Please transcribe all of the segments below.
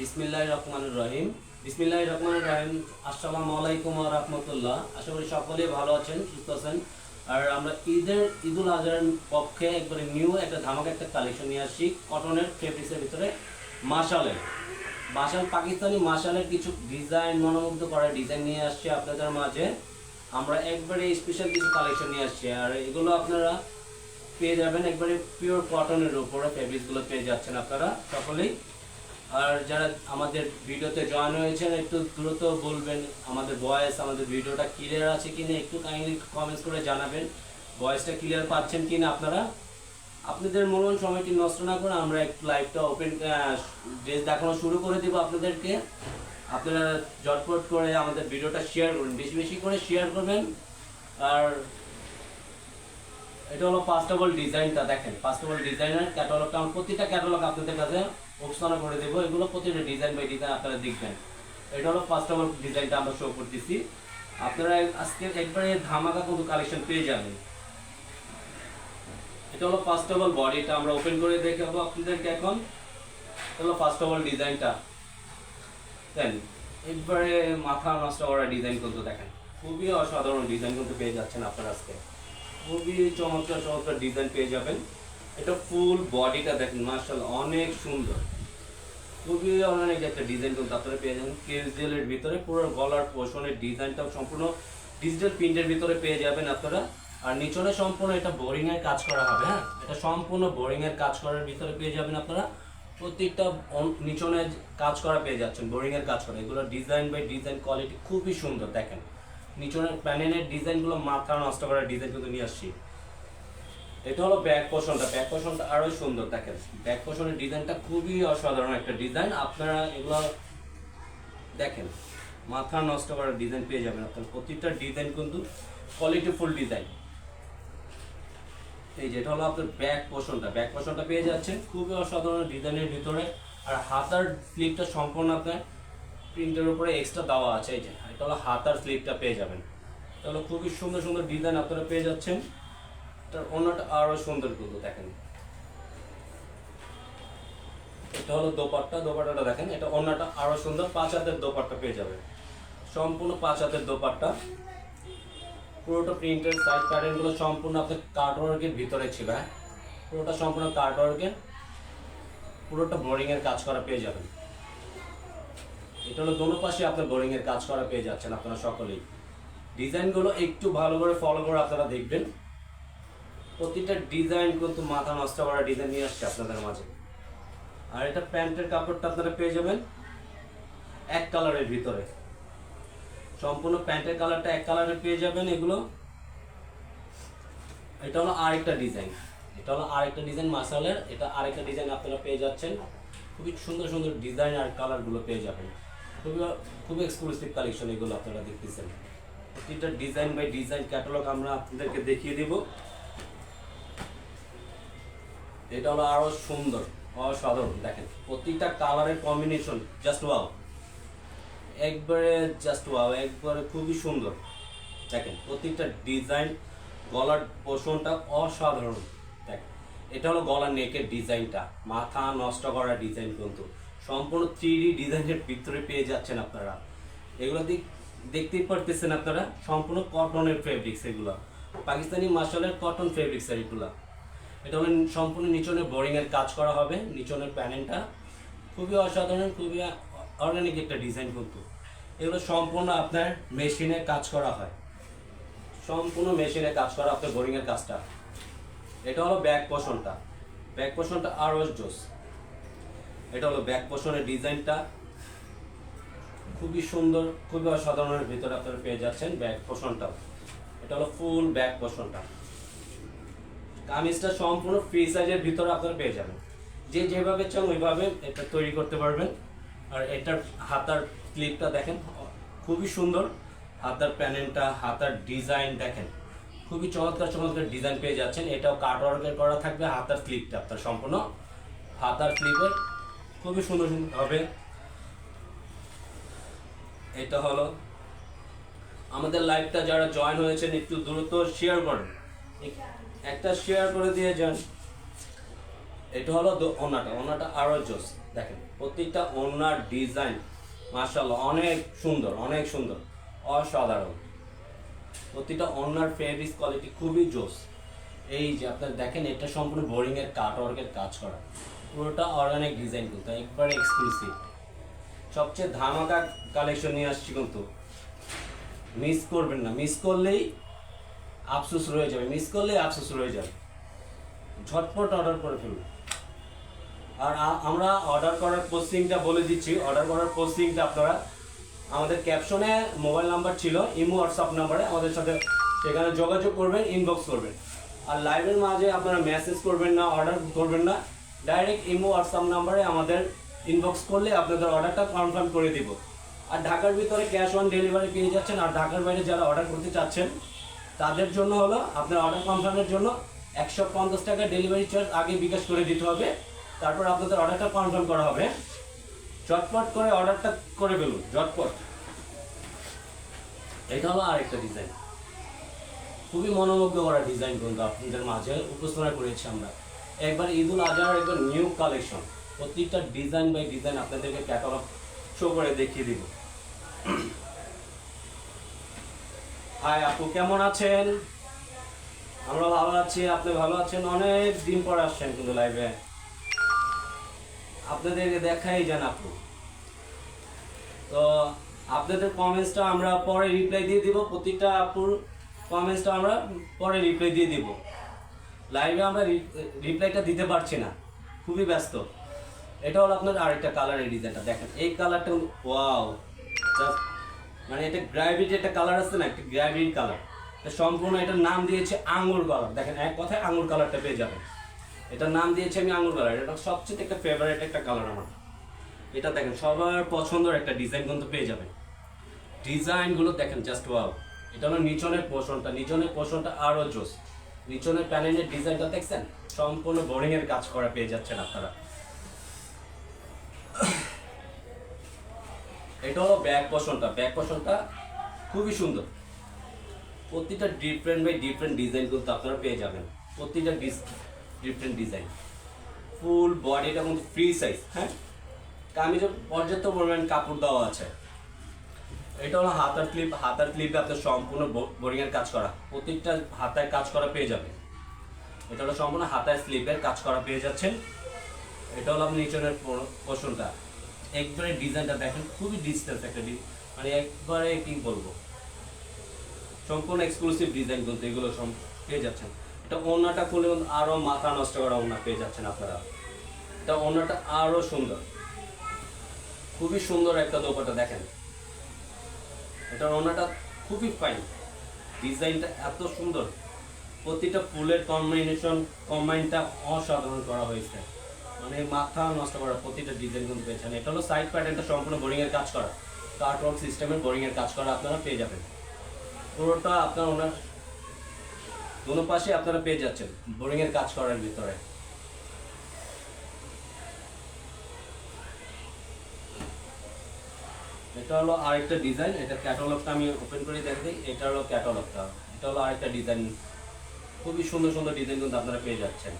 বিসমিল্লাহ রহমান রহিম। বিসমিল্লাহ রহমান রহিম। আসসালামু আলাইকুম রাহমাতুল্লাহ। আশা করি সকলেই ভালো আছেন, সুস্থ আছেন। আর আমরা ঈদের, ঈদুল আজহার পক্ষে একবারে নিউ একটা ধামাকা একটা কালেকশন নিয়ে আসছি কটনের ফেব্রিক্সের ভিতরে মাশালের। মাশাল, পাকিস্তানি মাশালের কিছু ডিজাইন মনোমুগ্ধ করা ডিজাইন নিয়ে আসছি আপনাদের মাঝে। আমরা একবারে স্পেশাল কিছু কালেকশন নিয়ে আসছি। আর এগুলো আপনারা পেয়ে যাবেন একবারে পিওর কটনের উপরে ফেব্রিক্সগুলো পেয়ে যাচ্ছেন আপনারা। সকলেই আর যারা আমাদের ভিডিওতে জয়েন হয়েছেন, একটু দ্রুত বলবেন আমাদের ভয়েস আমাদের ভিডিওটা ক্লিয়ার আছে কিনা, একটু কাইন্ডলি কমেন্টস করে জানাবেন। ভয়েসটা ক্লিয়ার পাচ্ছেন কিনা আপনারা? আপনাদের মূল্যবান সময়টি নষ্ট না করে আমরা একটু লাইভটা ওপেন ড্রেস দেখানো শুরু করে দেবো আপনাদেরকে। আপনারা জটপট করে আমাদের ভিডিওটা শেয়ার করুন, বেশি বেশি করে শেয়ার করবেন। আর এটা হলো অল ডিজাইনটা দেখেন অফ অল ডিজাইনের ক্যাটালগটা প্রতিটা ক্যাটালগ আপনাদের কাছে উপস্থাপনা করে দেবো। এগুলো প্রতিটা ডিজাইন বাই ডিজাইন আপনারা দেখবেন। এটা হলো ফার্স্ট অফ ডিজাইনটা আমরা শো করতেছি। আপনারা আজকে একবারে ধামাকা কিন্তু কালেকশন পেয়ে যাবেন। এটা হলো ফার্স্ট অফ অল বডিটা আমরা ওপেন করে দেখাবো আপনাদেরকে এখন। এটা হলো ফার্স্ট অফ অল ডিজাইনটা দেন, একবারে মাথা নষ্ট করা ডিজাইন কিন্তু দেখেন। খুবই অসাধারণ ডিজাইন কিন্তু পেয়ে যাচ্ছেন আপনারা আজকে। খুবই চমৎকার চমৎকার ডিজাইন পেয়ে যাবেন। এটা ফুল বডিটা দেখেন মার্শাল অনেক সুন্দর। খুবই অনেক একটা ডিজাইন কিন্তু আপনারা পেয়ে যাবেন। কেজুয়ালের ভিতরে পুরো গলার পোষণের ডিজাইনটাও সম্পূর্ণ ডিজিটাল প্রিন্টের ভিতরে পেয়ে যাবেন আপনারা। আর নিচনে সম্পূর্ণ এটা বোরিং এর কাজ করা হবে হ্যাঁ? এটা সম্পূর্ণ বোরিং এর কাজ করার ভিতরে পেয়ে যাবেন আপনারা। প্রত্যেকটা নিচনে কাজ করা পেয়ে যাচ্ছেন বোরিং এর কাজ করা। এগুলো ডিজাইন বাই ডিজাইন কোয়ালিটি খুবই সুন্দর, দেখেন। নিচনের প্যানেলের ডিজাইনগুলো মাথা নষ্ট করার ডিজাইন কিন্তু নিয়ে আসছি। এটা হলো ব্যাক পোর্শনটা ব্যাক পোর্শনটা আরও সুন্দর, দেখেন। ব্যাক পোর্শনের ডিজাইনটা খুবই অসাধারণ একটা ডিজাইন আপনারা এগুলো দেখেন, মাথা নষ্ট করার ডিজাইন পেয়ে যাবেন আপনার। প্রতিটা ডিজাইন কিন্তু কোয়ালিটি ফুল ডিজাইন এই যেটা হলো আপনার ব্যাক পোর্শনটা ব্যাক পোর্শনটা পেয়ে যাচ্ছেন। খুবই অসাধারণ ডিজাইনের ভিতরে। আর হাতার স্লিপটা সম্পূর্ণ আপনার প্রিন্টের উপরে এক্সট্রা দেওয়া আছে। এই যে, এটা হলো হাতার স্লিপটা পেয়ে যাবেন। এটা হলো খুবই সুন্দর সুন্দর ডিজাইন আপনারা পেয়ে যাচ্ছেন। তার অন্যটা আরও সুন্দর কিন্তু দেখেন। এটা হলো দোপাট্টা, দোপাট্টাটা দেখেন, এটা অন্যটা আরও সুন্দর, পাঁচ হাতের দোপাট্টা পেয়ে যাবে। সম্পূর্ণ পাঁচ হাতের দোপাট্টা। পুরোটা প্রিন্টের সাইড প্যাটার্নগুলো সম্পূর্ণ আপনার কার্টওয়ার্কের ভিতরে ছিল হ্যাঁ? পুরোটা সম্পূর্ণ কার্টওয়ার্কের পুরোটা বোরিং এর কাজ করা পেয়ে যাবেন। এটা হলো দোনো পাশে আপনার বোরিং এর কাজ করা পেয়ে যাচ্ছেন আপনারা সকলেই। ডিজাইনগুলো একটু ভালো করে ফলো করে আপনারা দেখবেন। প্রতিটা ডিজাইন কিন্তু মাথা নষ্ট করা ডিজাইন নিয়ে আসছে আপনাদের মাঝে। আর এটা প্যান্টের কাপড়টা আপনারা পেয়ে যাবেন এক কালারের ভিতরে। সম্পূর্ণ প্যান্টের কালারটা এক কালারের পেয়ে যাবেন এগুলো। এটা হলো আরেকটা ডিজাইন এটা হলো আরেকটা ডিজাইন মাসালের। এটা আরেকটা ডিজাইন আপনারা পেয়ে যাচ্ছেন। খুবই সুন্দর সুন্দর ডিজাইন আর কালারগুলো পেয়ে যাবেন। খুবই খুবই এক্সক্লুসিভ কালেকশন এগুলো আপনারা দেখতেছেন। প্রতিটা ডিজাইন বাই ডিজাইন ক্যাটালগ আমরা আপনাদেরকে দেখিয়ে দিব। এটা হলো আরও সুন্দর, অসাধারণ, দেখেন। প্রতিটা কালারের কম্বিনেশন জাস্ট ওয়াও একবারে জাস্ট ওয়াও একবারে খুবই সুন্দর। দেখেন, প্রতিটা ডিজাইন গলার পোষণটা অসাধারণ। দেখেন, এটা হলো গলার নেকের ডিজাইনটা মাথা নষ্ট করা ডিজাইন কিন্তু। সম্পূর্ণ থ্রি ডিজাইনের ভিতরে পেয়ে যাচ্ছেন আপনারা। এগুলো দেখতেই পারতেছেন আপনারা, সম্পূর্ণ কটনের ফেব্রিক্স এগুলো। পাকিস্তানি মার্শালের কটন ফেব্রিক্স এগুলো। এটা হলো সম্পূর্ণ নিচনের বোরিং এর কাজ করা হবে, নিচনের প্যানেলটা খুবই অসাধারণ, খুবই অর্গানিক একটা ডিজাইন কিন্তু। এগুলো সম্পূর্ণ আপনার মেশিনে কাজ করা হয়। সম্পূর্ণ মেশিনে কাজ করা আপনার বোরিং এর কাজটা। এটা হলো ব্যাক পোষণটা ব্যাক পোষণটা আরও জোস। এটা হলো ব্যাক পোষণের ডিজাইনটা খুবই সুন্দর, খুবই অসাধারণের ভিতরে আপনারা পেয়ে যাচ্ছেন ব্যাক পোষণটাও এটা হলো ফুল ব্যাক পোষণটা কামিজটা সম্পূর্ণ ফ্রি সাইজের ভিতরে আপনারা পেয়ে যাবেন। যে যেভাবে চান ওইভাবে এটা তৈরি করতে পারবেন। আর এটার হাতার ক্লিপটা দেখেন, খুবই সুন্দর। হাতার প্যানেলটা হাতার ডিজাইন দেখেন। খুবই চমৎকার চমৎকার ডিজাইন পেয়ে যাচ্ছেন। এটাও কাট ওয়ার্কের করা থাকবে হাতার ক্লিপটা আপনার সম্পূর্ণ। হাতার ক্লিপের খুবই সুন্দর সুন্দর হবে। এটা হলো আমাদের লাইভটা যারা জয়েন হয়েছেন, একটু দ্রুত শেয়ার করেন। একটা শেয়ার করে দিয়ে যান। এটা হলো ওনাটা ওনাটা আরও জোস। দেখেন প্রত্যেকটা ওনার ডিজাইন মার্শাল্লাহ অনেক সুন্দর অনেক সুন্দর। অসাধারণ। প্রতিটা ওনার ফেব্রিক কোয়ালিটি খুবই জোস। এই যে আপনার দেখেন, এটা সম্পূর্ণ বোরিং এর কাট ওয়ার্কের কাজ করা। পুরোটা অর্গানিক ডিজাইন কিন্তু, একবারে এক্সক্লুসিভ সবচেয়ে ধামাকা কালেকশন নিয়ে আসছি কিন্তু। মিস করবেন না। মিস করলেই আফসোস রয়ে যাবে। মিস করলে আফসোস রয়ে যাবে। ঝটপট অর্ডার করে ফেলুন। আর আমরা অর্ডার করার পোস্টিংটা বলে দিচ্ছি। অর্ডার করার পোস্টিংটা আপনারা আমাদের ক্যাপশনে মোবাইল নাম্বার ছিল, ইমো হোয়াটসঅ্যাপ নাম্বারে আমাদের সাথে সেখানে যোগাযোগ করবেন ইনবক্স করবেন। আর লাইভের মাঝে আপনারা মেসেজ করবেন না অর্ডার করবেন না। ডাইরেক্ট ইমো হোয়াটসঅ্যাপ নাম্বারে আমাদের ইনবক্স করলে আপনাদের অর্ডারটা কনফার্ম করে দিব। আর ঢাকার ভিতরে ক্যাশ অন ডেলিভারি পেয়ে যাচ্ছেন। আর ঢাকার বাইরে যারা অর্ডার করতে চাচ্ছেন তাদের জন্য হলো, আপনার অর্ডার কনফার্মের জন্য একশো পঞ্চাশ টাকা ডেলিভারি চার্জ আগে বিকাশ করে দিতে হবে। তারপর আপনাদের অর্ডারটা কনফার্ম করা হবে। ঝটপট করে অর্ডারটা করে ফেলুন ঝটপট এটা হলো আরেকটা ডিজাইন খুবই মনোমুগ্ধ করা ডিজাইন কিন্তু আপনাদের মাঝে উপস্থাপনা করেছি আমরা। একবার ঈদুল আজহার একবার নিউ কালেকশন প্রত্যেকটা ডিজাইন বাই ডিজাইন আপনাদেরকে ক্যাটালগ শো করে দেখিয়ে দিব। হাই আপু, কেমন আছেন? আমরা ভালো আছি, আপনি ভালো আছেন? অনেক দিন পর আসছেন কিন্তু লাইভে আপনাদেরকে দেখাই যান আপু। তো আপনাদের কমেন্টসটা আমরা পরে রিপ্লাই দিয়ে দিব প্রত্যেকটা আপুর কমেন্টসটা আমরা পরে রিপ্লাই দিয়ে দিব। লাইভে আমরা রিপ্লাইটা দিতে পারছি না, খুবই ব্যস্ত। এটা হলো আপনার আরেকটা কালারের ডিজাইনটা দেখেন, এই কালারটা ওয়াও জাস্ট মানে এটা গ্রাভিটি একটা কালার আছে না, একটা গ্রাভিটি কালার সম্পূর্ণ এটার নাম দিয়েছে আঙ্গুর কালার দেখেন, এক কথায় আঙ্গুর কালারটা পেয়ে যাবেন। এটার নাম দিয়েছি আমি আঙ্গুর কালার এটা সবচেয়ে একটা ফেভারিট একটা কালার আমার। এটা দেখেন, সবার পছন্দের একটা ডিজাইন কিন্তু পেয়ে যাবেন। ডিজাইনগুলো দেখেন জাস্ট ওয়াও এটা হলো নিচনের পোষণটা নিচনের পোষণটা আরও জোস। নিচনের প্যানেলের ডিজাইনটা দেখছেন? সম্পূর্ণ বোরিংয়ের কাজ করা পেয়ে যাচ্ছেন আপনারা। এটা হলো ব্যাক পোষণটা ব্যাক পোষণটা খুবই সুন্দর। প্রতিটা ডিফারেন্ট বাই ডিফারেন্ট ডিজাইন কিন্তু আপনারা পেয়ে যাবেন। প্রতিটা ডিফারেন্ট ডিজাইন ফুল বডিটা কিন্তু ফ্রি সাইজ হ্যাঁ? কামিজে পর্যাপ্ত পরিমাণ কাপড় দেওয়া আছে। এটা হলো হাতার ক্লিপ হাতার ক্লিপে আপনার সম্পূর্ণ বোরিং এর কাজ করা। প্রত্যেকটা হাতায় কাজ করা পেয়ে যাবে এটা হলো সম্পূর্ণ হাতায় স্লিপের কাজ করা পেয়ে যাচ্ছেন। এটা হলো আপনি নিচনের পোষণটা একবারে ডিজাইনটা দেখেন, খুবই ডিস্টেন্স একটা মানে একবারে কি বলব? সম্পূর্ণ এক্সক্লুসিভ ডিজাইন কিন্তু এগুলো পেয়ে যাচ্ছেন। এটা ওনাটা খুলে আরও মাথা নষ্ট করা ওনা পেয়ে যাচ্ছেন আপনারা। এটা ওনাটা আরও সুন্দর। খুবই সুন্দর একটা দোপাটা দেখেন। এটা ওনাটা খুবই ফাইন ডিজাইনটা এত সুন্দর। প্রতিটা ফুলের কম্বিনেশন কম্বাইনটা অসাধারণ করা হয়েছে। মানে মাথা নষ্ট করা প্রতিটা ডিজাইন কিন্তু পেয়েছেন। এটা হলো সাইড প্যাটার্নটা সম্পূর্ণ বোরিং এর কাজ করা। কার্টওয়ার্ক সিস্টেমের বোরিং এর কাজ করা আপনারা পেয়ে যাবেন। পুরোটা আপনার ওনার দুনো পাশে আপনারা পেয়ে যাচ্ছেন বোরিং এর কাজ করার ভিতরে। এটা হলো আরেকটা ডিজাইন এটা ক্যাটালগটা আমি ওপেন করে দেখে এটা হলো ক্যাটালগটা এটা হলো আরেকটা ডিজাইন খুবই সুন্দর সুন্দর ডিজাইন কিন্তু আপনারা পেয়ে যাচ্ছেন।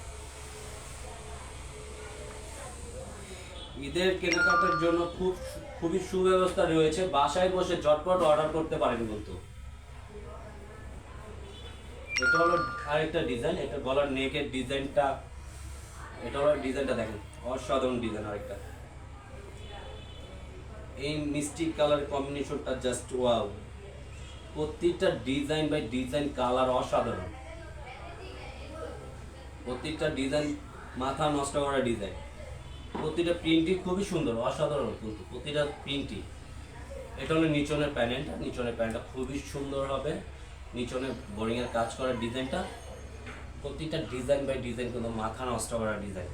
ঈদের কেনাকাটার জন্য খুব, খুবই সুব্যবস্থা রয়েছে। বাসায় বসে ঝটপট অর্ডার করতে পারেন কিন্তু। এটা হলো আরেকটা ডিজাইন এটা গলার নেকের ডিজাইনটা এটা হলো ডিজাইনটা দেখেন, অসাধারণ ডিজাইন আরেকটা। এই মিষ্টি কালার কম্বিনেশনটা জাস্ট ওয়াও প্রত্যেকটা ডিজাইন বাই ডিজাইন কালার অসাধারণ। প্রত্যেকটা ডিজাইন মাথা নষ্ট করা ডিজাইন প্রতিটা প্রিন্টই খুবই সুন্দর, অসাধারণ কিন্তু প্রতিটা প্রিন্টই। এটা হলো নিচনের প্যানেলটা নিচনের প্যানেলটা খুবই সুন্দর হবে। নিচনে বোরিং এর কাজ করার ডিজাইনটা, প্রতিটা ডিজাইন বাই ডিজাইন কিন্তু মাথা নষ্ট করা ডিজাইন।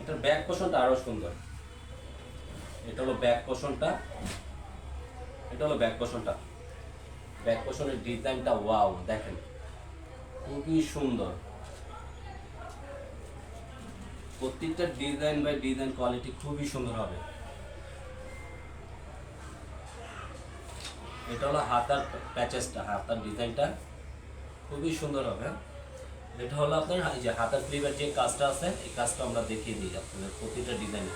এটার ব্যাক পোষণটা আরও সুন্দর। এটা হলো ব্যাক পোষণটা। এটা হলো ব্যাক পোষণটা। ব্যাক পোষণের ডিজাইনটা ওয়াও, দেখেন। খুবই সুন্দর। প্রত্যেকটা ডিজাইন বাই ডিজাইন কোয়ালিটি খুবই সুন্দর হবে। এটা হলো হাতার প্যাচেসটা হাতার ডিজাইনটা খুবই সুন্দর হবে এটা হলো আপনার যে হাতার ক্লিপের যে কাজটা আছে, এই কাজটা আমরা দেখিয়ে দিই আপনাদের প্রতিটা ডিজাইনে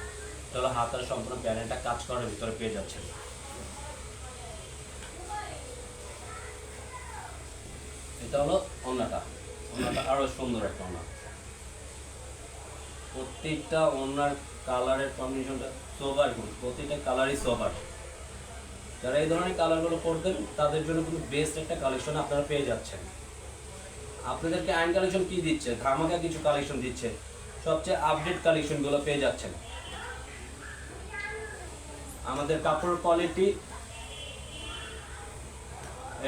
তাহলে হাতার সম্পূর্ণ প্যানেলটা কাজ করার ভিতরে পেয়ে যাচ্ছেন। এটা হলো অন্যটা অন্যটা আরও সুন্দর একটা ওনা। প্রত্যেকটা ওনার কালারের কম্বিনেশনটা সোবার গুড প্রত্যেকটা কালারই সোবার যারা এই ধরনের কালারগুলো করতেন তাদের জন্য কিন্তু বেস্ট একটা কালেকশন আপনারা পেয়ে যাচ্ছেন। আপনাদেরকে আইন কালেকশন কি দিচ্ছে? ধামাকা কিছু কালেকশন দিচ্ছে। সবচেয়ে আপডেট কালেকশনগুলো পেয়ে যাচ্ছেন। আমাদের কাপড়ের কোয়ালিটি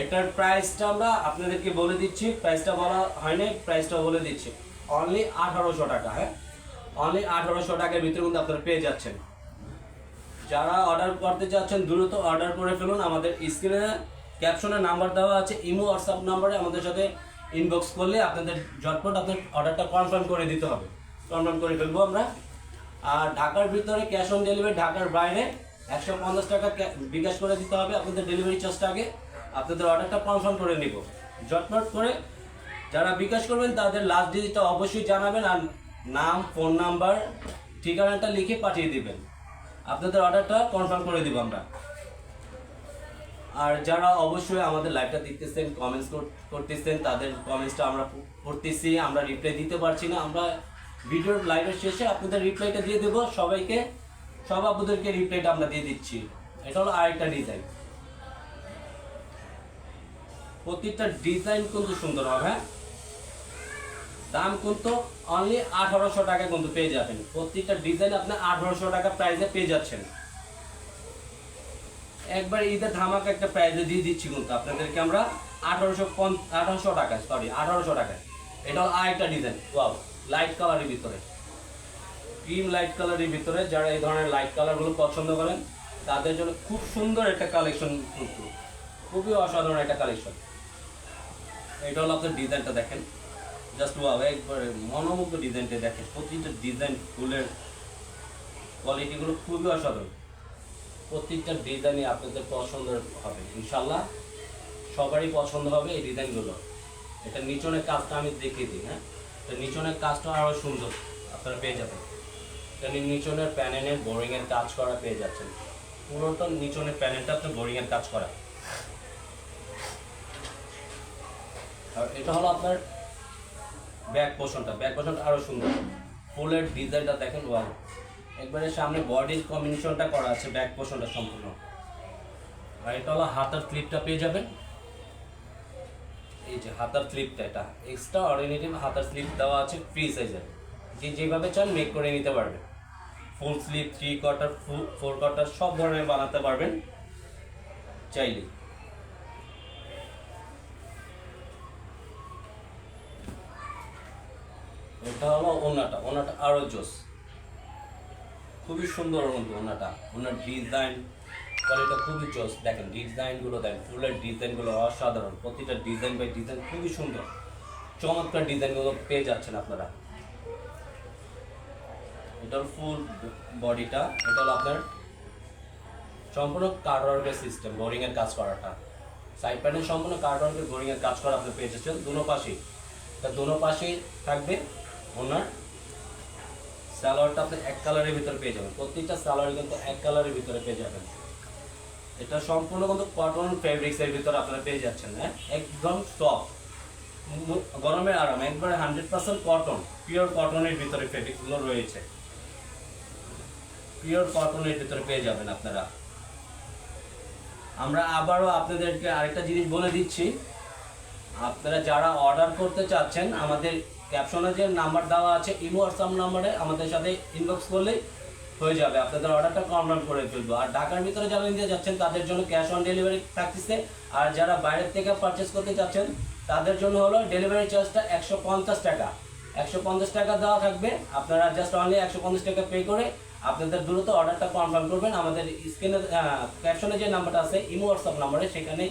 এটার প্রাইসটা আমরা আপনাদেরকে বলে দিচ্ছি। প্রাইসটা বলা হয়নি প্রাইসটা বলে দিচ্ছি। অনলি আঠারোশো টাকা হ্যাঁ? অনলি আঠারোশো টাকার ভিতরে কিন্তু আপনারা পেয়ে যাচ্ছেন। যারা অর্ডার করতে চাচ্ছেন, দ্রুত অর্ডার করে ফেলুন। আমাদের স্ক্রিনে ক্যাপশনে নাম্বার দেওয়া আছে, ইমো হোয়াটসঅ্যাপ নাম্বারে আমাদের সাথে ইনবক্স করলে আপনাদের ঝটপট আপনার অর্ডারটা কনফার্ম করে দিতে হবে। কনফার্ম করে ফেলব আমরা। আর ঢাকার ভিতরে ক্যাশ অন ডেলিভারি ঢাকার বাইরে একশো পঞ্চাশ টাকা বিকাশ করে দিতে হবে আপনাদের ডেলিভারি চার্জটা আগে আপনাদের অর্ডারটা কনফার্ম করে নিব। ঝটপট করে যারা বিকাশ করবেন, তাদের লাস্ট ডিজিটটা অবশ্যই জানাবেন। আর নাম, ফোন নাম্বার, ঠিকানাটা লিখে পাঠিয়ে দিবেন। আপনাদের অর্ডারটা কনফার্ম করে দিব আমরা। আর যারা অবশ্যই আমাদের লাইভটা দেখতেছেন কমেন্টস করতেছেন, তাদের কমেন্টসটা আমরা পড়তেছি, আমরা রিপ্লাই দিতে পারছি না। আমরা ভিডিওর লাইভের শেষে আপনাদের রিপ্লাইটা দিয়ে দেবো। সবাইকে, সব আপনাদেরকে রিপ্লাইটা আমরা দিয়ে দিচ্ছি। এটা হলো আরেকটা ডিজাইন প্রত্যেকটা ডিজাইন কিন্তু সুন্দর হবে হ্যাঁ? দাম কিন্তু অনলি আঠারোশো টাকা কিন্তু পেয়ে যাবেন। প্রত্যেকটা ডিজাইন আপনি আঠারোশো টাকা প্রাইসে পেয়ে যাচ্ছেন। একবার ঈদের ধামাকা একটা প্রাইজে দিয়ে দিচ্ছি কিন্তু আপনাদেরকে আমরা আঠারোশো আঠারোশো টাকায় সরি আঠারোশো টাকায়। এটা হলো আরেকটা ডিজাইন ওয়াও লাইট কালারের ভিতরে। ক্রিম লাইট কালারের ভিতরে যারা এই ধরনের লাইট কালারগুলো পছন্দ করেন, তাদের জন্য খুব সুন্দর একটা কালেকশন কিন্তু। খুবই অসাধারণ একটা কালেকশন এটা হলো আপনার ডিজাইনটা দেখেন। জাস্ট ওয়াও একবারে মনোমুগ্ধ ডিজাইনটা দেখেন, প্রতিটা ডিজাইন ফুলের কোয়ালিটিগুলো খুবই অসাধারণ। প্রত্যেকটা ডিজাইনই আপনাদের পছন্দ হবে ইনশাল্লাহ সবারই পছন্দ হবে এই ডিজাইনগুলো এটা নিচনের কাজটা আমি দেখিয়ে দিই হ্যাঁ? তো নিচনের কাজটা আরও সুন্দর আপনারা পেয়ে যাবেন। এটা নি- নিচনের প্যানেলের বোরিংয়ের কাজ করা পেয়ে যাচ্ছেন। পুরোটা নিচনের প্যানেলটা আপনার বোরিংয়ের কাজ করা। আর এটা হলো আপনার ব্যাক পোর্শনটা ব্যাক পোর্শনটা আরও সুন্দর। ফুলের ডিজাইনটা দেখেন, ওয়াও। একবারে সামনে বডির কম্বিনেশনটা করা আছে, ব্যাক পোর্শনটা সম্পূর্ণ। আর এটা হাতার ক্লিপটা পেয়ে যাবেন। এই যে হাতার ক্লিপটা এটা। এক্সট্রা অর্ডিনেটিভ হাতার স্লিপ দেওয়া আছে ফ্রি সাইজের যে যেভাবে চান মেক করে নিতে পারবেন। Full sleeve three quarter four quarter সব ধরনের বানাতে পারবেন। চাইলে। এটা হলো ওনাটা ওনাটা আরও জোস। খুবই সুন্দর কিন্তু ওনাটা। ওনার ডিজাইন কোয়ালিটা খুবই জোস। দেখেন ডিজাইনগুলো দেখেন ফুলের ডিজাইনগুলো অসাধারণ। প্রতিটা ডিজাইন বাই ডিজাইন খুবই সুন্দর। চমৎকার ডিজাইনগুলো পেয়ে যাচ্ছেন আপনারা। এটা ফুল বডিটা, এটা হলো আপনার সম্পূর্ণ কার্ডওয়ার্কের সিস্টেম বোরিং এর কাজ করাটা। সাইড প্যানেল সম্পূর্ণ কার্ডওয়ার্কের বোরিং এর কাজ করা আপনি পেয়ে যাচ্ছেন। দুনো পাশেই। তা দুনো পাশেই থাকবে ওনার সালোয়ারটা আপনি এক কালারের ভিতরে পেয়ে যাবেন। প্রত্যেকটা সালোয়ার কিন্তু এক কালারের ভিতরে পেয়ে যাবেন। এটা সম্পূর্ণ কিন্তু কটন ফেব্রিক্স এর ভিতরে আপনারা পেয়ে যাচ্ছেন হ্যাঁ? একদম সফট গরমের আরাম একবারে হান্ড্রেড পার্সেন্ট কটন পিওর কটনের ভিতরে ফেব্রিক্সগুলো রয়েছে। পিওর কটনের ভিতরে পেয়ে যাবেন আপনারা। আমরা আবারও আপনাদেরকে আরেকটা জিনিস বলে দিচ্ছি। আপনারা যারা অর্ডার করতে চাচ্ছেন আমাদের ক্যাপশনে যে নাম্বার দেওয়া আছে, ইমো, হোয়াটসঅ্যাপ নাম্বারে আমাদের সাথে ইনবক্স করলেই হয়ে যাবে। আপনাদের অর্ডারটা কনফার্ম করে ফেলব। আর ঢাকার ভিতরে যারা নিতে যাচ্ছেন, তাদের জন্য ক্যাশ অন ডেলিভারি থাকতেছে। আর যারা বাইরের থেকে পারচেস করতে চাচ্ছেন, তাদের জন্য হলো ডেলিভারি চার্জটা একশো পঞ্চাশ টাকা। একশো পঞ্চাশ টাকা দেওয়া থাকবে। আপনারা জাস্ট অনলি একশো পঞ্চাশ টাকা পে করে আপনাদের দ্রুত অর্ডারটা কনফার্ম করবেন। আমাদের স্ক্রিনে ক্যাপশনে যে নাম্বারটা আছে, ইমো, হোয়াটসঅ্যাপ নাম্বারে, সেখানে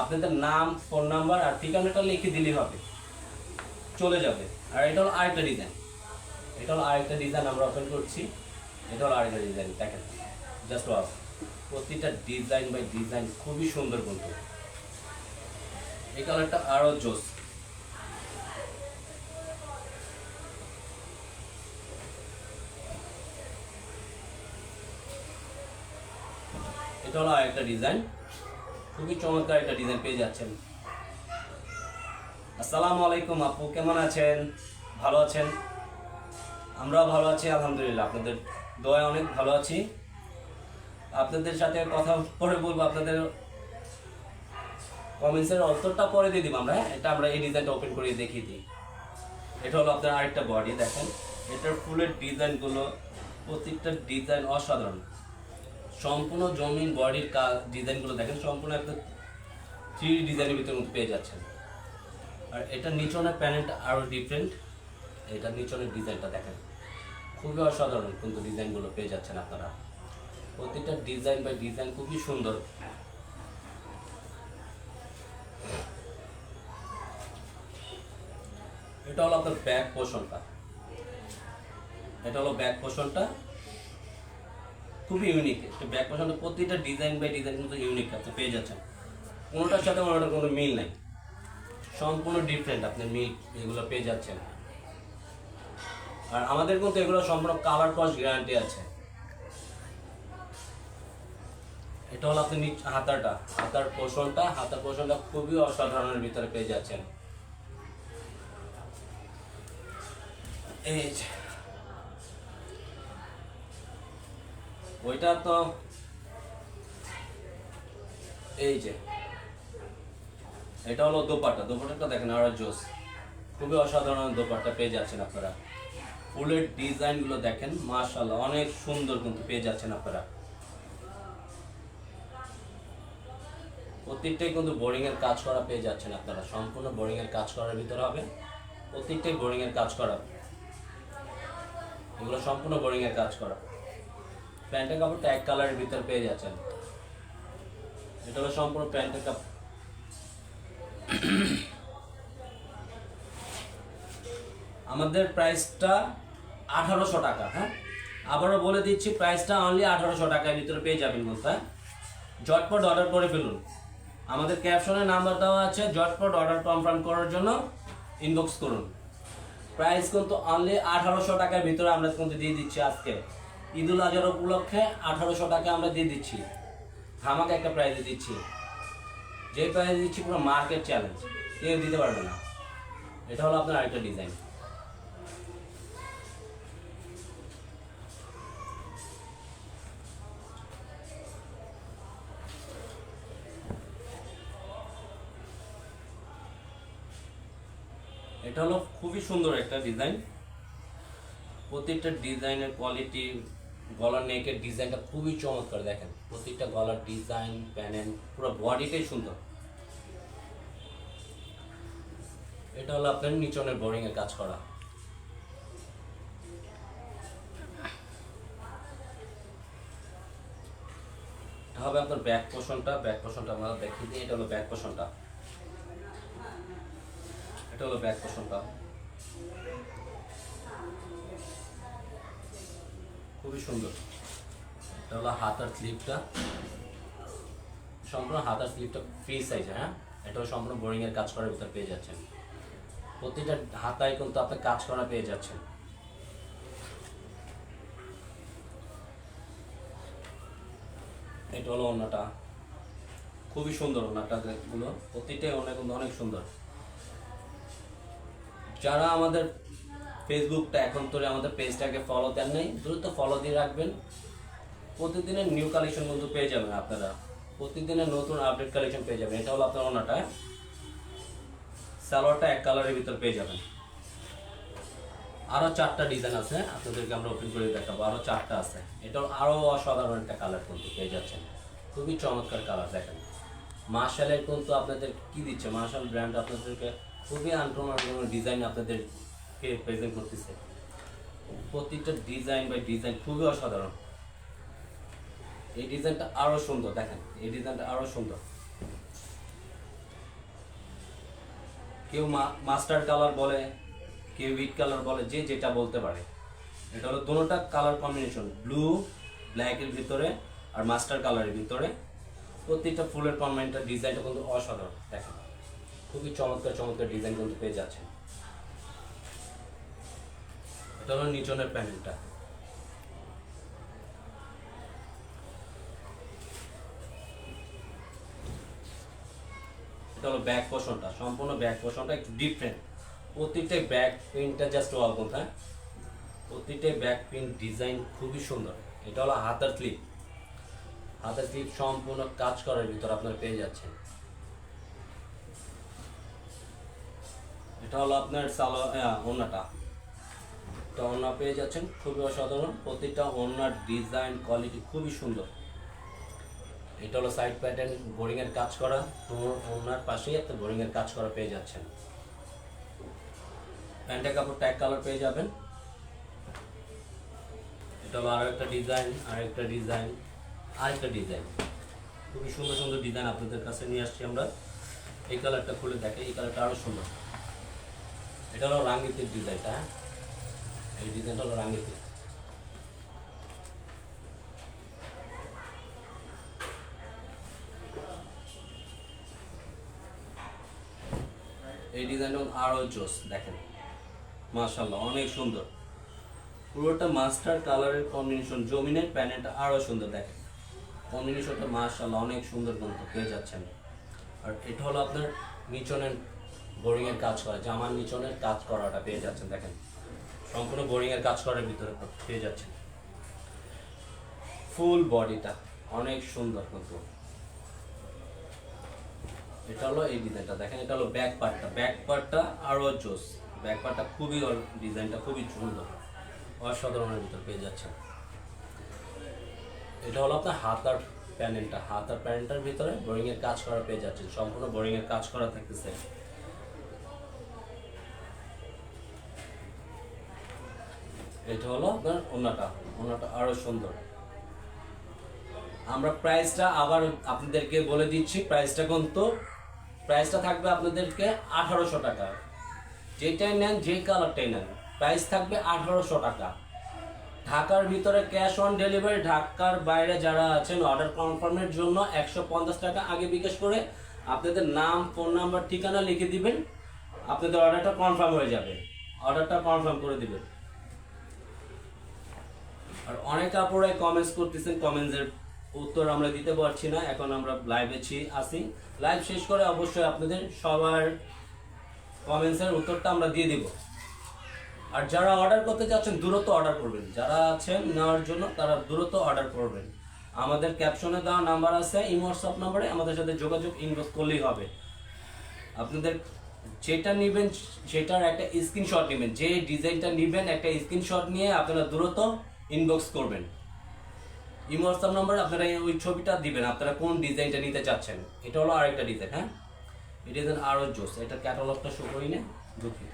আপনাদের নাম ফোন নাম্বার আর ঠিকানাটা লিখে দিলেই হবে। চলে যাবে। আর এটা হলো আরেকটা ডিজাইন এটা হলো আরেকটা ডিজাইন আমরা ওপেন করছি। এটা হলো আরেকটা ডিজাইন দেখেন। জাস্ট ওয়াও প্রতিটা ডিজাইন বাই ডিজাইন খুবই সুন্দর কিন্তু এই কালারটা আরও জোস। এটা হলো আরেকটা ডিজাইন খুবই চমৎকার একটা ডিজাইন পেয়ে যাচ্ছেন। আসসালামু আলাইকুম আপু, কেমন আছেন? ভালো আছেন? আমরাও ভালো আছি, আলহামদুলিল্লাহ। আপনাদের দোয়া অনেক ভালো আছি। আপনাদের সাথে কথা পরে বলব, আপনাদের কমেন্টসের উত্তরটা পরে দিয়ে দিব আমরা হ্যাঁ? এটা আমরা এই ডিজাইনটা ওপেন করে দেখিয়ে দিই। এটা হলো আপনার আরেকটা বডি দেখেন। এটার ফুলের ডিজাইনগুলো প্রত্যেকটা ডিজাইন অসাধারণ। সম্পূর্ণ জমিন বডির কাজ ডিজাইনগুলো দেখেন, সম্পূর্ণ একটা থ্রি ডিজাইনের ভিতরে পেয়ে যাচ্ছেন। আর এটা নিচনের প্যানেলটা আরও ডিফারেন্ট এটা নিচনের ডিজাইনটা দেখেন। খুবই অসাধারণ কিন্তু ডিজাইনগুলো পেয়ে যাচ্ছেন আপনারা। প্রতিটা ডিজাইন বাই ডিজাইন খুবই সুন্দর। এটা হলো আপনার ব্যাক পোষণটা এটা হলো ব্যাক পোষণটা খুবই ইউনিক ব্যাক পোষণটা প্রতিটা ডিজাইন বাই ডিজাইন কিন্তু ইউনিক আপনি পেয়ে যাচ্ছেন। কোনোটার সাথে কোনোটার কোনো মিল নাই। সম্পূর্ণ ডিফারেন্ট আপনি মিল এগুলো পেয়ে যাচ্ছেন। আর আমাদের কিন্তু এগুলো সম্পূর্ণ কালার কস্ট গ্যারান্টি আছে। এটা হলো আপনি হাতাটা, হাতার পোষণটা হাতার পোষণটা খুবই অসাধারণের ভিতরে পেয়ে যাচ্ছেন। এই। ওইটা তো এই যে। এটা হলো দোপাট্টা। দোপাট্টাটা দেখেন আর জোস। খুবই অসাধারণ দোপাট্টা পেয়ে যাচ্ছেন আপনারা। ফুলের ডিজাইনগুলো দেখেন, মাশাআল্লাহ, অনেক সুন্দর কিন্তু পেয়ে যাচ্ছেন আপনারা। প্রত্যেকটাই কিন্তু বোরিং এর কাজ করা পেয়ে যাচ্ছেন আপনারা। সম্পূর্ণ বোরিং এর কাজ করার ভিতরে হবে। প্রত্যেকটাই বোরিং এর কাজ করা। এগুলো সম্পূর্ণ বোরিং এর কাজ করা। প্যান্টের কাপড়টা এক কালারের ভিতরে পেয়ে যাচ্ছেন। এটা হলো সম্পূর্ণ প্যান্টের কাপড় আমাদের প্রাইসটা আঠারোশো টাকা হ্যাঁ? আবারও বলে দিচ্ছি প্রাইসটা অনলি আঠারোশো টাকার ভিতরে পেয়ে যাবেন বলতে হ্যাঁ? ঝটপট অর্ডার করে ফেলুন। আমাদের ক্যাপশনে নাম্বার দেওয়া আছে, ঝটপট অর্ডার কনফার্ম করার জন্য ইনবক্স করুন। প্রাইস কিন্তু অনলি আঠারোশো টাকার ভিতরে আমরা কিন্তু দিয়ে দিচ্ছি আজকে। ঈদুল আজহার উপলক্ষে আঠারোশো টাকা আমরা দিয়ে দিচ্ছি। ধামাকে একটা প্রাইজে দিচ্ছি। যে প্রাইজে দিচ্ছি পুরো মার্কেট চ্যালেঞ্জ কেউ দিতে পারবে না। এটা হলো আপনার আরেকটা ডিজাইন এটা হলো খুবই সুন্দর একটা ডিজাইন প্রত্যেকটা ডিজাইনের কোয়ালিটি গলার নেকের ডিজাইনটা খুবই চমৎকার, দেখেন। প্রত্যেকটা গলার ডিজাইন প্যানেল পুরো বডিটাই সুন্দর। এটা হলো আপনার নিচনের বোরিং এর কাজ করা। হবে আপনার ব্যাক পোষণটা ব্যাক পোষণটা আমরা দেখিয়ে দিই। এটা হলো ব্যাক পোষণটা এটা হলো ব্যাক পোষণটা খুবই সুন্দর। এটা হলো হাতার স্লিপটা সম্পূর্ণ হাতার স্লিপটা ফ্রি সাইজে হ্যাঁ? এটাও সম্পূর্ণ বোরিং এর কাজ করার ভিতরে পেয়ে যাচ্ছেন। প্রতিটা হাতায় কিন্তু আপনি কাজ করা পেয়ে যাচ্ছেন। এটা হলো অন্যটা খুবই সুন্দর ওনাটা গুলো। প্রতিটাই অনেক অনেক সুন্দর। যারা আমাদের ফেসবুকটা এখন তো আমাদের পেজটাকে ফলো দেন নাই। দ্রুত ফলো দিয়ে রাখবেন। প্রতিদিনের নিউ কালেকশন কিন্তু পেয়ে যাবেন আপনারা। প্রতিদিনের নতুন আপডেট কালেকশন পেয়ে যাবেন। এটা হলো আপনার ওনাটা। সালোয়ারটা এক কালারের ভিতর পেয়ে যাবেন। আরও চারটা ডিজাইন আছে। আপনাদেরকে আমরা ওপেন করে দেখাবো। আরও চারটা আছে। এটা আরও অসাধারণ একটা কালার কিন্তু পেয়ে যাচ্ছেন। খুবই চমৎকার কালার দেখেন। মার্শালের কিন্তু আপনাদের কি দিচ্ছে? মার্শাল ব্র্যান্ড আপনাদেরকে খুবই আনকমন ডিজাইন আপনাদেরকে প্রেজেন্ট করতেছে। প্রত্যেকটা ডিজাইন বাই ডিজাইন খুবই অসাধারণ। এই ডিজাইনটা আরও সুন্দর, দেখেন, এই ডিজাইনটা আরও সুন্দর। কেউ মাস্টার কালার বলে, কেউ হুইট কালার বলে, যে যেটা বলতে পারে। এটা হলো দুটোটা কালার কম্বিনেশন ব্লু ব্ল্যাকের ভিতরে আর মাস্টার কালারের ভিতরে। প্রত্যেকটা ফুলের কম্বিনেশন ডিজাইনটা কিন্তু অসাধারণ, দেখেন। খুবই চমৎকার চমৎকার ডিজাইন কিন্তু পেয়ে যাচ্ছে ধরো নিচনের প্যানেলটা। এটা হলো ব্যাক পোর্শনটা সম্পূর্ণ ব্যাক পোর্শনটা একটু ডিফারেন্ট প্রত্যেকটাই ব্যাক প্রিন্টটা জাস্ট ওয়ালকম হ্যাঁ? প্রত্যেকটাই ব্যাক পিন ডিজাইন খুবই সুন্দর। এটা হলো হাতার স্লিপ হাতের স্লিপ সম্পূর্ণ কাজ করার ভিতর আপনারা পেয়ে যাচ্ছেন। এটা হলো আপনার সালো ওনাটা এটা ওনা পেয়ে যাচ্ছেন। খুবই অসাধারণ। প্রতিটা ওনার ডিজাইন, কোয়ালিটি খুবই সুন্দর। এটা হলো সাইড প্যাটার্ন বোরিং এর কাজ করা। তো ওনার পাশেই একটা বোরিং এর কাজ করা পেয়ে যাচ্ছেন। প্যান্টের কাপড় ট্যাগ কালার পেয়ে যাবেন। এটা হলো আরও একটা ডিজাইন আর একটা ডিজাইন আরেকটা ডিজাইন খুবই সুন্দর সুন্দর ডিজাইন আপনাদের কাছে নিয়ে আসছি আমরা। এই কালারটা খুলে দেখে এই কালারটা আরও সুন্দর। এটা হলো রাঙ্গিতির ডিজাইনটা হ্যাঁ? ডিজাইনটা হলো রাঙ্গিতি এই ডিজাইনটা আরও জোস দেখেন। মাশাল্লাহ অনেক সুন্দর। পুরোটা মাস্টার কালারের কম্বিনেশন জমিনের প্যানেলটা আরও সুন্দর, দেখেন। কম্বিনেশনটা মাশাল্লাহ অনেক সুন্দর কিন্তু পেয়ে যাচ্ছেন। আর এটা হলো আপনার নিচনের বোরিং এর কাজ করা, জামার নিচনের কাজ করাটা পেয়ে যাচ্ছেন, দেখেন। সম্পূর্ণ বোরিং এর কাজ করার ভিতরে পেয়ে যাচ্ছেন ফুল বডিটা অনেক সুন্দর কিন্তু। এটা হলো এই ডিজাইনটা দেখেন, এটা হলো ব্যাক পার্টটা ব্যাক পার্টটা আরও জোস। ব্যাক পার্টটা খুবই ডিজাইনটা খুবই সুন্দর। অসাধারণের ভিতর পেয়ে যাচ্ছেন এটা হলো আপনার হাতার প্যানেলটা হাতার প্যানেলটার ভিতরে বোরিং এর কাজ করা পেয়ে যাচ্ছেন। সম্পূর্ণ বোরিং এর কাজ করা থাকতেছে। এটা হলো আপনার ওনাটা ওনাটা আরও সুন্দর। আমরা প্রাইসটা আবার আপনাদেরকে বলে দিচ্ছি প্রাইসটা কিন্তু প্রাইসটা থাকবে আপনাদেরকে আঠারোশো টাকা। যেটাই নেন, যে কালারটাই নেন প্রাইস থাকবে আঠারোশো টাকা। ঢাকার ভিতরে ক্যাশ অন ডেলিভারি ঢাকার বাইরে যারা আছেন অর্ডার কনফার্মের জন্য একশো পঞ্চাশ টাকা আগে বিকাশ করে আপনাদের নাম ফোন নাম্বার ঠিকানা লিখে দিবেন। আপনাদের অর্ডারটা কনফার্ম হয়ে যাবে। অর্ডারটা কনফার্ম করে দিবেন। আর অনেক আপুরাই কমেন্টস করতেছেন কমেন্টসের উত্তর আমরা দিতে পারছি না, এখন আমরা লাইভে আছি লাইভ শেষ করে অবশ্যই আপনাদের সবার কমেন্টসের উত্তরটা আমরা দিয়ে দিব। আর যারা অর্ডার করতে যাচ্ছেন, দ্রুত অর্ডার করবেন। যারা আছেন নেওয়ার জন্য, তারা দ্রুত অর্ডার করবেন। আমাদের ক্যাপশনে দেওয়া নাম্বার আছে ইমো হোয়াটসঅ্যাপ নাম্বারে আমাদের সাথে যোগাযোগ ইনবক্স করলেই হবে। আপনাদের যেটা নেবেন, সেটার একটা স্ক্রিনশট নেবেন। যে ডিজাইনটা নেবেন, একটা স্ক্রিনশট নিয়ে আপনারা দ্রুত ইনবক্স করবেন। ইমো হোয়াটসঅ্যাপ নাম্বারে আপনারা ওই ছবিটা দিবেন, আপনারা কোন ডিজাইনটা নিতে চাচ্ছেন। এটা হলো আরেকটা ডিজাইন হ্যাঁ? এই ডিজাইন আরও জোস এটা ক্যাটালগটা শো করি না। দুঃখিত।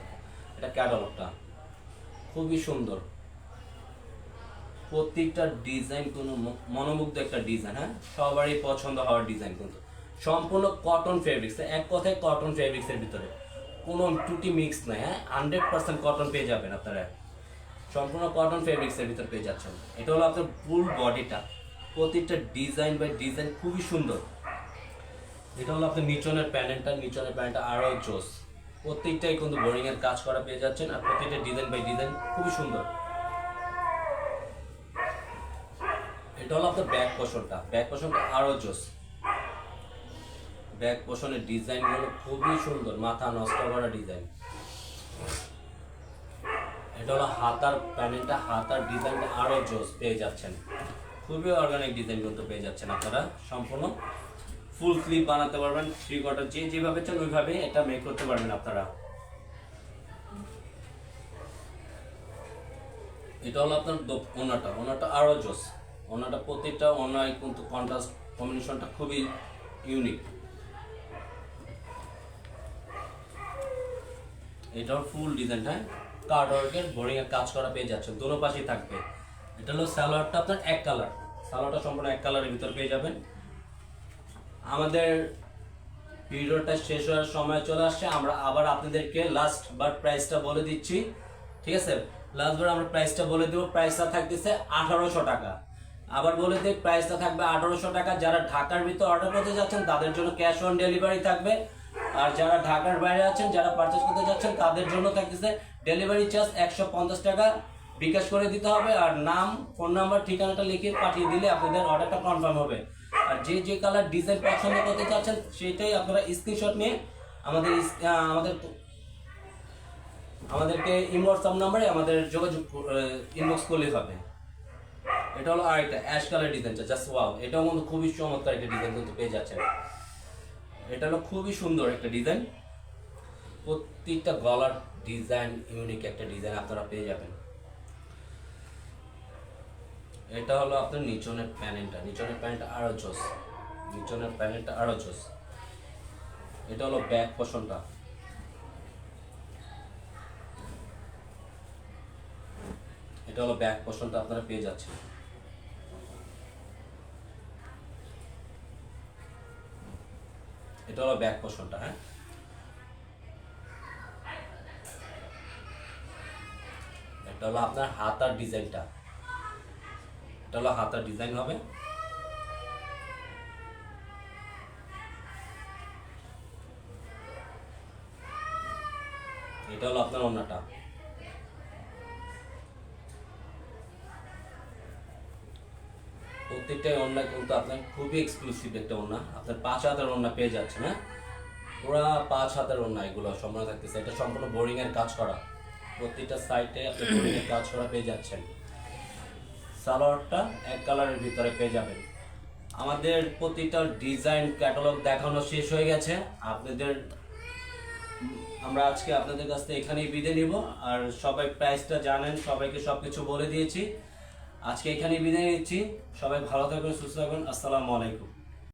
এটা ক্যাটালগটা খুবই সুন্দর। প্রত্যেকটা ডিজাইন কোনো মনোমুগ্ধ একটা ডিজাইন হ্যাঁ? সবারই পছন্দ হওয়ার ডিজাইন কিন্তু। সম্পূর্ণ কটন ফেব্রিক্স এক কথায় কটন ফেব্রিক্সের ভিতরে। কোনো টুটি মিক্স নাই হ্যাঁ? হান্ড্রেড পার্সেন্ট কটন পেয়ে যাবেন আপনারা। সম্পূর্ণ কটন ফেব্রিক্সের ভিতর পেয়ে যাচ্ছেন। এটা হলো আপনার ফুল বডিটা প্রত্যেকটা ডিজাইন বাই ডিজাইন খুবই সুন্দর। এটা হলো আপনার নিচনের প্যানেলটা নিচনের প্যানেলটা আরও জোস। প্রত্যেকটাই কিন্তু বোরিং এর কাজ করা পেয়ে যাচ্ছেন আর প্রত্যেকটা ডিজাইন বাই ডিজাইন খুবই সুন্দর। এটা হলো আপনার ব্যাক পোষণটা ব্যাক পোষণটা আরও জোস। ব্যাক পোষণের ডিজাইনগুলো খুবই সুন্দর। মাথা নষ্ট করা ডিজাইন এটা হলো হাতার প্যানেলটা হাতার ডিজাইনটা আরও জোস পেয়ে যাচ্ছেন। খুবই অর্গানিক ডিজাইন কিন্তু পেয়ে যাচ্ছেন আপনারা। সম্পূর্ণ ফুল স্লিপ বানাতে পারবেন থ্রি কোয়ার্টার যে যেভাবে চান ওইভাবে এটা মেক করতে পারবেন আপনারা। এটা হলো আপনার ওনাটা ওনাটা আরও জোস। ওনাটা প্রতিটা ওনায় কিন্তু কন্ট্রাস্ট কম্বিনেশনটা খুবই ইউনিক এটাও ফুল ডিজাইন হ্যাঁ? কার্ড ওয়ার্কের বোরিং এর কাজ করা পেয়ে যাচ্ছে দোনো পাশেই থাকবে। এটা হলো সালোয়ারটা আপনার এক কালার সালোয়ারটা সম্পূর্ণ এক কালারের ভিতর পেয়ে যাবেন। আমাদের ভিডিওটা শেষ হওয়ার সময় চলে আসছে, আমরা আবার আপনাদেরকে লাস্ট বার প্রাইসটা বলে দিচ্ছি, ঠিক আছে? লাস্ট বার আমরা প্রাইসটা বলে দেবো প্রাইসটা থাকতেছে আঠারোশো টাকা। আবার বলে দিই প্রাইসটা থাকবে আঠারোশো টাকা, যারা ঢাকার ভিতর অর্ডার করতে যাচ্ছেন, তাদের জন্য ক্যাশ অন ডেলিভারি থাকবে। আর যারা ঢাকার বাইরে আছেন, যারা পারচেস করতে যাচ্ছেন, তাদের জন্য থাকতেছে ডেলিভারি চার্জ একশো পঞ্চাশ টাকা। বিকাশ করে দিতে হবে আর নাম ফোন নাম্বার ঠিকানাটা লিখে পাঠিয়ে দিলে আপনাদের অর্ডারটা কনফার্ম হবে। আর যে যে কালার ডিজাইন পছন্দ করতে চাচ্ছেন, সেটাই আপনারা স্ক্রিনশট নিয়ে আমাদের আমাদের আমাদেরকে ইমোয়াটসঅ্যাপ নাম্বারে আমাদের যোগাযোগ ইনবক্স করলেই হবে। এটা হলো আর একটা অ্যাশ কালার ডিজাইনটা জাস্ট ওয়াও এটাও কিন্তু খুবই চমৎকার একটা ডিজাইন কিন্তু পেয়ে যাচ্ছেন। এটা হলো খুবই সুন্দর একটা ডিজাইন প্রত্যেকটা গলার ডিজাইন ইউনিক একটা ডিজাইন আপনারা পেয়ে যাবেন। এটা হলো আপনার নিচনের প্যানেলটা। নিচনের প্যানেলটা আরও জোস। নিচনের প্যানেলটা আরও জোস। এটা হলো ব্যাক পোষণটা এটা হলো ব্যাক পোষণটা আপনারা পেয়ে যাচ্ছেন। এটা হলো ব্যাক পোষণটা হ্যাঁ? এটা হলো আপনার হাতার ডিজাইনটা। এটা হলো হাতার ডিজাইন হবে। এটা হলো আপনার ওন্নাটা প্রত্যেকটাই ওন্না কিন্তু আপনার খুবই এক্সক্লুসিভ একটা ওন্না আপনার পাঁচ হাতের ওন্না পেয়ে যাচ্ছেন হ্যাঁ? পুরা পাঁচ হাতের ওন্না এগুলো সম্পূর্ণ থাকতেছে। এটা সম্পূর্ণ বোরিং এর কাজ করা। প্রত্যেকটা সাইডে আপনি বোরিং এর কাজ করা পেয়ে যাচ্ছেন। সালোয়ারটা এক কালারের ভিতরে পেয়ে যাবেন। আমাদের প্রতিটা ডিজাইন ক্যাটালগ দেখানো শেষ হয়ে গেছে। আপনাদের আমরা আজকে আপনাদের কাছ থেকে এখানেই বিদায় নিব। আর সবাই প্রাইসটা জানেন সবাইকে সবকিছু বলে দিয়েছি। আজকে এখানে বিদায় নিচ্ছি। সবাই ভালো থাকবেন সুস্থ থাকবেন। আসসালামু আলাইকুম।